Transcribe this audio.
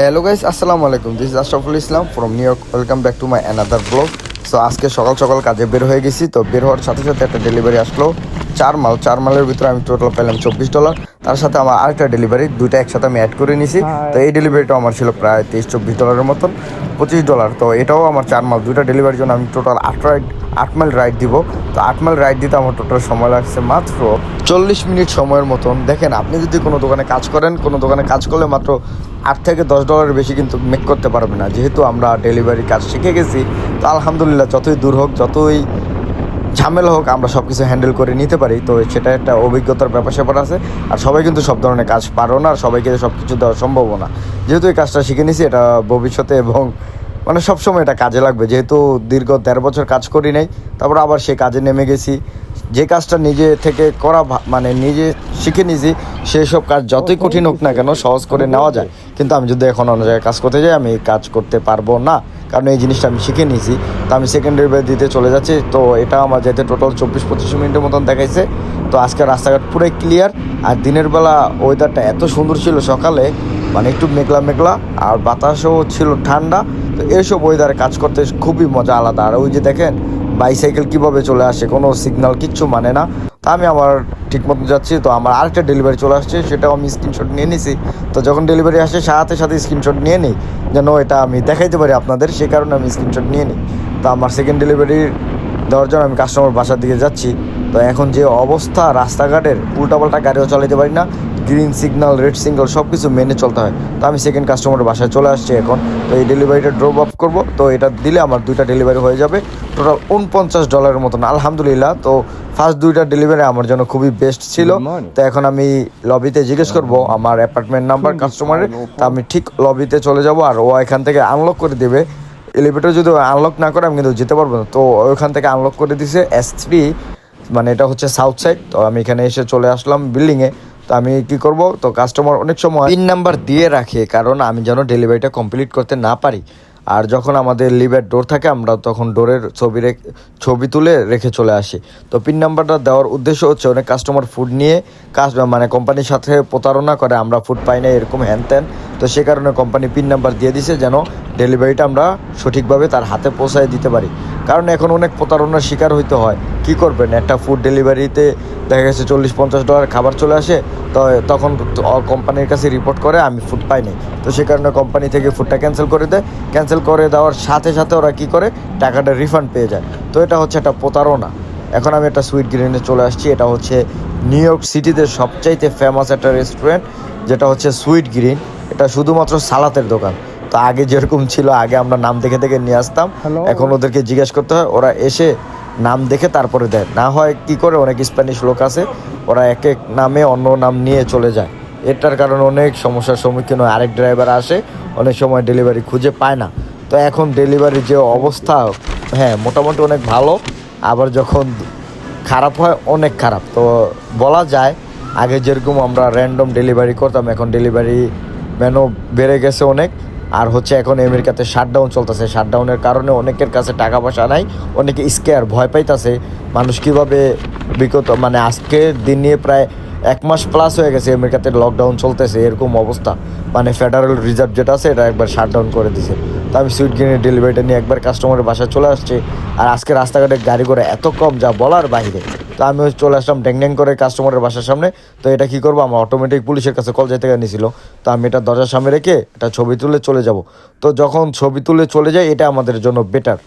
Hello guys আসসালামু আলাইকুম। This Ashraful Islam from New York welcome back to my another blog so আজকে সকাল সকাল কাজে বের হয়ে গেছি। তো বের হওয়ার সাথে সাথে একটা ডেলিভারি আসলো। চার মাল চার মালের ভিতরে আমি টোটাল পেলাম চব্বিশ ডলার তার সাথে আমার আরেকটা ডেলিভারি দুইটা একসাথে আমি অ্যাড করে নিয়েছি তো এই ডেলিভারিটা আমার ছিল প্রায় তেইশ চব্বিশ ডলারের মতন পঁচিশ ডলার তো এটাও আমার চার মাল দুইটা ডেলিভারির জন্য আমি টোটাল আট রাইড আট মাইল রাইড দিব। তো আট মাইল রাইড দিতে আমার টোটাল সময় লাগছে মাত্র চল্লিশ মিনিট সময়ের মতন। দেখেন আপনি যদি কোনো দোকানে কাজ করেন কোনো দোকানে কাজ করলে মাত্র আট থেকে দশ ডলারের বেশি কিন্তু মেক করতে পারবে না। যেহেতু আমরা ডেলিভারি কাজ শিখে গেছি তো আলহামদুলিল্লাহ যতই দূর হোক যতই ঝামেলা হোক, আমরা সব কিছু হ্যান্ডেল করে নিতে পারি। তো সেটা একটা অভিজ্ঞতার ব্যাপার স্যাপার আছে। আর সবাই কিন্তু সব ধরনের কাজ পারো না, আর সবাইকে সব কিছু দেওয়া সম্ভবও না। যেহেতু এই কাজটা শিখে নিছি, এটা ভবিষ্যতে এবং মানে সবসময় এটা কাজে লাগবে। যেহেতু দীর্ঘ তেরো বছর কাজ করি নাই, তারপর আবার সে কাজে নেমে গেছি। যে কাজটা নিজে থেকে করা মানে নিজে শিখে নিয়েছি সেই সব কাজ যতই কঠিন হোক না কেন সহজ করে নেওয়া যায়। কিন্তু আমি যদি এখন অন্য জায়গায় কাজ করতে যাই, আমি কাজ করতে পারব না। কারণ এই জিনিসটা আমি শিখে নিয়েছি। তো আমি সেকেন্ডারি ইয়ার দিতে চলে যাচ্ছি। তো এটা আমার যেতে টোটাল চব্বিশ পঁচিশ মিনিটের মতন দেখাইছে। তো আজকে রাস্তাঘাট পুরোই ক্লিয়ার আর দিনের বেলা ওয়েদারটা এত সুন্দর ছিল সকালে মানে একটু মেঘলা মেঘলা, আর বাতাসও ছিল ঠান্ডা। তো এইসব ওয়েদারে কাজ করতে খুবই মজা আলাদা। আর ওই যে দেখেন বাইসাইকেল কীভাবে চলে আসে, কোনো সিগনাল কিচ্ছু মানে না। তা আমি আমার ঠিক মতো যাচ্ছি, তো আমার আরেকটা ডেলিভারি চলে আসছে, সেটাও আমি স্ক্রিনশট নিয়ে নিছি। তো যখন ডেলিভারি আসে, সাথে সাথে স্ক্রিনশট নিয়ে নিই। যেন এটা আমি দেখাইতে পারি আপনাদের, সে কারণে আমি স্ক্রিনশট নিয়ে নিই। তো আমার সেকেন্ড ডেলিভারি দেওয়ার জন্য আমি কাস্টমার বাসার দিকে যাচ্ছি। তো এখন যে অবস্থা রাস্তাঘাটের উল্টাপাল্টা গাড়িও চালাতে পারি না গ্রিন সিগন্যাল রেড সিগন্যাল সব কিছু মেনে চলতে হয়। তো আমি সেকেন্ড কাস্টমারের বাসায় চলে আসছি এখন। তো এই ডেলিভারিটা ড্রপ অফ করব। তো এটা দিলে আমার দুইটা ডেলিভারি হয়ে যাবে। টোটাল উনপঞ্চাশ ডলারের মতন আলহামদুলিল্লাহ। তো ফার্স্ট দুইটা ডেলিভারি আমার জন্য খুবই বেস্ট ছিল। তো এখন আমি লবিতে জিজ্ঞেস করব আমার অ্যাপার্টমেন্ট নাম্বার কাস্টমারের তো আমি ঠিক লবিতে চলে যাব আর ও এখান থেকে আনলক করে দেবে। এলিভেটর যদি আনলক না করে, আমি কিন্তু যেতে পারব না। তো ওইখান থেকে আনলক করে দিছে এস থ্রি মানে এটা হচ্ছে সাউথ সাইড তো আমি এখানে এসে চলে আসলাম বিল্ডিংয়ে তো আমি কি করব? তো কাস্টমার অনেক সময় পিন নাম্বার দিয়ে রাখে, কারণ আমি যেন ডেলিভারিটা কমপ্লিট করতে না পারি। আর যখন আমাদের লিভের ডোর থাকে, আমরা তখন ডোরের ছবি ছবি তুলে রেখে চলে আসি। তো পিন নাম্বারটা দেওয়ার উদ্দেশ্য হচ্ছে অনেক কাস্টমার ফুড নিয়ে কাজ মানে কোম্পানির সাথে প্রতারণা করে, আমরা ফুড পাই না এরকম হ্যান ত্যান তো সে কারণে কোম্পানি পিন নাম্বার দিয়ে দিছে যেন ডেলিভারিটা আমরা সঠিকভাবে তার হাতে পৌঁছায় দিতে পারি। কারণ এখন অনেক প্রতারণার শিকার হইতে হয়। কি করবেন? একটা ফুড ডেলিভারিতে দেখা গেছে চল্লিশ পঞ্চাশ ডলার খাবার চলে আসে, তো তখন কোম্পানির কাছে রিপোর্ট করে, আমি ফুড পাইনি। তো সে কারণে কোম্পানি থেকে ফুডটা ক্যান্সেল করে দেয়। ক্যান্সেল করে দেওয়ার সাথে সাথে ওরা কি করে? টাকাটা রিফান্ড পেয়ে যায়। তো এটা হচ্ছে একটা প্রতারণা। এখন আমি একটা সুইট গ্রিনে চলে আসছি। এটা হচ্ছে নিউ ইয়র্ক সিটিতে সবচাইতে ফেমাস একটা রেস্টুরেন্ট যেটা হচ্ছে সুইট গ্রিন এটা শুধুমাত্র সালাতের দোকান। তো আগে যেরকম ছিল আগে আমরা নাম দেখে দেখে নিয়ে আসতাম। এখন ওদেরকে জিজ্ঞেস করতে হয় ওরা এসে নাম দেখে তারপরে দেয়। না হয় কি করে অনেক স্প্যানিশ লোক আছে ওরা এক এক নামে অন্য নাম নিয়ে চলে যায়। এটার কারণে অনেক সমস্যার সম্মুখীন হয়। আরেক ড্রাইভার আসে অনেক সময় ডেলিভারি খুঁজে পায় না। তো এখন ডেলিভারির যে অবস্থা হ্যাঁ মোটামুটি অনেক ভালো। আবার যখন খারাপ হয় অনেক খারাপ। তো বলা যায় আগে যেরকম আমরা র্যান্ডম ডেলিভারি করতাম এখন ডেলিভারি ম্যানও বেড়ে গেছে অনেক। আর হচ্ছে এখন আমেরিকাতে শাটডাউন চলতেছে। শাটডাউনের কারণে অনেকের কাছে টাকা পয়সা নাই, অনেকে স্কেয়ার ভয় পাইতাছে। মানুষ কীভাবে বিগত মানে আজকের দিন নিয়ে প্রায় এক মাস প্লাস হয়ে গেছে আমেরিকাতে লকডাউন চলতেছে, এরকম অবস্থা। মানে ফেডারেল রিজার্ভ যেটা আছে, এটা একবার শাটডাউন করে দিছে। তো আমি সুইট গ্রিনের ডেলিভারিটা নিয়ে একবার কাস্টমারের বাসায় চলে আসছি। আর আজকে রাস্তাঘাটে গাড়ি করে এত কম, যা বলার বাইরে। তো আমি চলে আসলাম ড্যাং ড্যাং করে কাস্টমারের বাসার সামনে। তো এটা কি করব? আমার অটোমেটিক পুলিশের কাছে কল যেতে নিয়েছিল তো আমি এটা দরজার সামনে রেখে এটা ছবি তুলে চলে যাব। তো যখন ছবি তুলে চলে যাই, এটা আমাদের জন্য বেটার